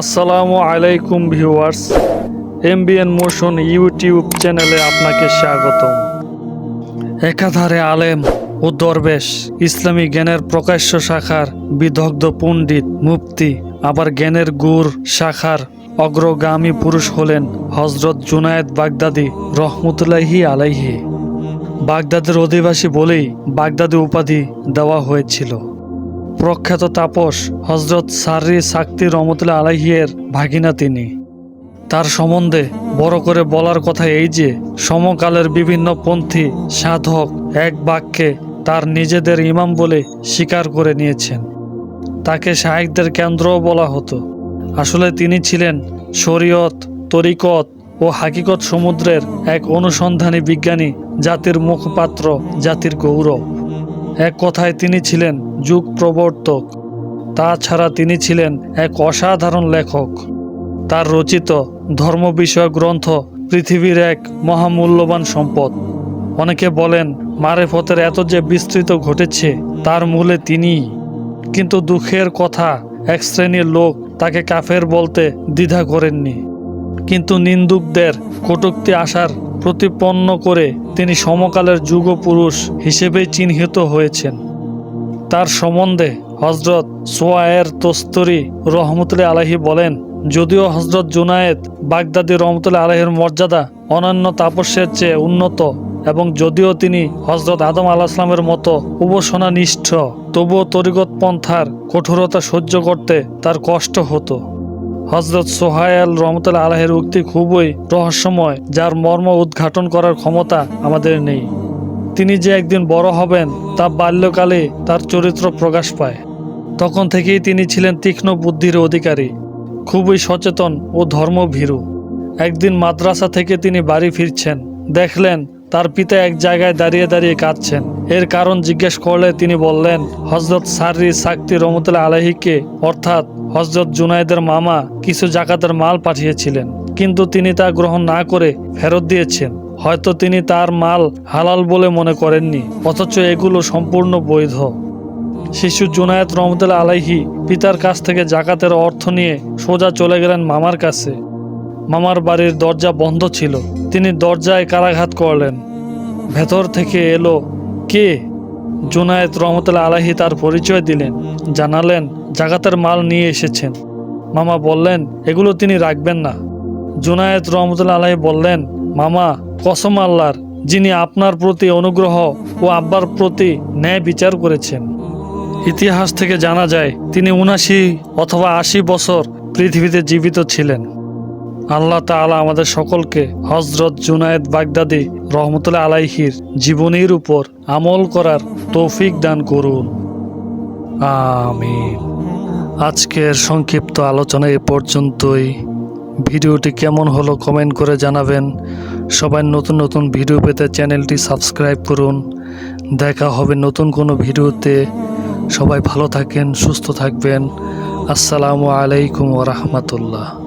আসসালামু আলাইকুম viewers, MBN motion YouTube চ্যানেলে আপনাকে স্বাগতম। একাধারে আলেম ও দরবেশ, ইসলামী জ্ঞানের প্রকাশ্য শাখার বিদগ্ধ পণ্ডিত, মুফতি, আবার জ্ঞানের গুর শাখার অগ্রগামী পুরুষ হলেন হজরত জুনায়েদ বাগদাদি রহমতুল্লাহি আলাইহি। বাগদাদের অধিবাসী বলেই বাগদাদি উপাধি দেওয়া হয়েছিল। প্রখ্যাত তাপস, হজরত সার্রি সাক্তি রহমতুল্লাহ আলাহিয়ের ভাগিনা তিনি। তার সম্বন্ধে বড় করে বলার কথা এই যে, সমকালের বিভিন্ন পন্থী, সাধক এক বাক্যে তার নিজেদের ইমাম বলে স্বীকার করে নিয়েছেন। তাকে শাহেকদের কেন্দ্রও বলা হতো। আসলে তিনি ছিলেন শরীয়ত, তরিকত ও হাকিকত সমুদ্রের এক অনুসন্ধানী বিজ্ঞানী, জাতির মুখপাত্র, জাতির গৌরব। এক কথায় তিনি ছিলেন যুগ প্রবর্তক। তাছাড়া তিনি ছিলেন এক অসাধারণ লেখক। তার রচিত ধর্ম বিষয়ক গ্রন্থ পৃথিবীর এক মহামূল্যবান সম্পদ। অনেকে বলেন, মারেফতের এত যে বিস্তৃত ঘটেছে, তার মূলে তিনি কিন্তু দুঃখের কথা, এক শ্রেণির লোক তাকে কাফের বলতে দ্বিধা করেননি। কিন্তু নিন্দুকদের কটুক্তি আসার প্রতিপন্ন করে তিনি সমকালের যুগ পুরুষ হিসেবেই চিহ্নিত হয়েছেন। তার সম্বন্ধে হজরত সোয়ায়ের তোস্তরি রহমতুল্লাহ আলাহি বলেন, যদিও হজরত জুনায়েদ বাগদাদি রহমতুল্লাহ আলাহির মর্যাদা অন্যান্য তাপস্যের চেয়ে উন্নত এবং যদিও তিনি হজরত আদম আলাহিসামের মতো উপাসনা নিষ্ঠ তবুও তরিগত পন্থার কঠোরতা সহ্য করতে তার কষ্ট হতো। হজরত সোহায়াল রহমতুল্লাহ আলাহের উক্তি খুবই রহস্যময়, যার মর্ম উদ্ঘাটন করার ক্ষমতা আমাদের নেই। তিনি যে একদিন বড় হবেন, তা বাল্যকালে তার চরিত্র প্রকাশ পায়। তখন থেকেই তিনি ছিলেন তীক্ষ্ণ বুদ্ধির অধিকারী, খুবই সচেতন ও ধর্মভীরু। একদিন মাদ্রাসা থেকে তিনি বাড়ি ফিরছেন, দেখলেন তার পিতা এক জায়গায় দাঁড়িয়ে দাঁড়িয়ে কাঁদছেন। এর কারণ জিজ্ঞেস করলে তিনি বললেন হজরত সার্রি সাক্তি রহমতুল্লাহ আলহিকে অর্থাৎ হজরত জুনাইদের মামা কিছু জাকাতের মাল পাঠিয়েছিলেন, কিন্তু তিনি তা গ্রহণ না করে ফেরত দিয়েছেন। হয়তো তিনি তার মাল হালাল বলে মনে করেননি, অথচ এগুলো সম্পূর্ণ বৈধ। শিশু জুনায়েদ রহমতুল্লাহ আলাইহি পিতার কাছ থেকে জাকাতের অর্থ নিয়ে সোজা চলে গেলেন মামার কাছে। মামার বাড়ির দরজা বন্ধ ছিল। তিনি দরজায় কারাঘাত করলেন। ভেতর থেকে এলো কে? জুনায়েদ রহমতুল্লাহ আলাহি তার পরিচয় দিলেন, জানালেন, জাকাতের মাল নিয়ে এসেছেন। মামা বললেন, এগুলো তিনি রাখবেন না। জুনায়েদ রহমতুল্লাহ আলাহি বললেন, মামা, কসম আল্লাহর, যিনি আপনার প্রতি অনুগ্রহ ও আব্বার প্রতি ন্যায় বিচার করেছেন। ইতিহাস থেকে জানা যায়, তিনি উনাশি অথবা আশি বছর পৃথিবীতে জীবিত ছিলেন। আল্লাহ তাআলা আমাদের সকলকে হজরত জুনায়েদ বাগদাদি রহমতুল্লাহ আলাইহির জীবনীর উপর আমল করার তৌফিক দান করুন। আমিন। আজকের সংক্ষিপ্ত আলোচনা এ পর্যন্তই। ভিডিওটি কেমন হলো কমেন্ট করে জানাবেন। সবাই নতুন নতুন ভিডিও পেতে চ্যানেলটি সাবস্ক্রাইব করুন। দেখা হবে নতুন কোনো ভিডিওতে। সবাই ভালো থাকেন, সুস্থ থাকবেন। আসসালামু আলাইকুম ওরহমতুল্লাহ